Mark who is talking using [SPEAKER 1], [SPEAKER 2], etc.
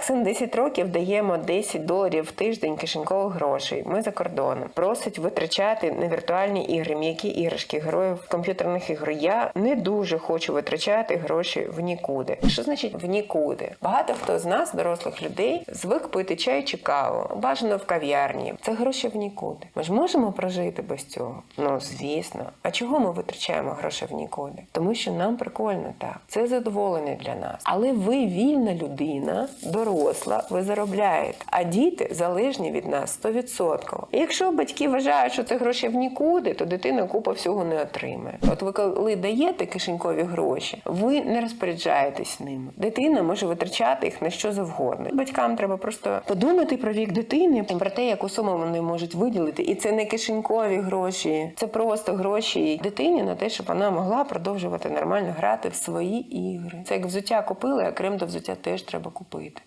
[SPEAKER 1] Так, син 10 років даємо 10 доларів в тиждень кишенькових грошей. Ми за кордоном. Просить витрачати на віртуальні ігри, м'які іграшки, героїв комп'ютерних ігор. Я не дуже хочу витрачати гроші в нікуди. Що значить в нікуди? Багато хто з нас, дорослих людей, звик пити чай чи каву, бажано в кав'ярні. Це гроші в нікуди. Ми ж можемо прожити без цього? Ну звісно. А чого ми витрачаємо гроші в нікуди? Тому що нам прикольно так. Це задоволення для нас. Але ви вільна людина, доросла, ви заробляєте. А діти залежні від нас 100%. І якщо батьки вважають, що це гроші в нікуди, то дитина купа всього не отримає. От ви коли даєте кишенькові гроші, ви не розпоряджаєтесь ними. Дитина може витрачати їх на що завгодно. Батькам треба просто подумати про вік дитини про те, яку суму вони можуть виділити. І це не кишенькові гроші, це просто гроші дитині на те, щоб вона могла продовжувати нормально грати в свої ігри. Це як взуття купили, а крем до взуття теж треба купити.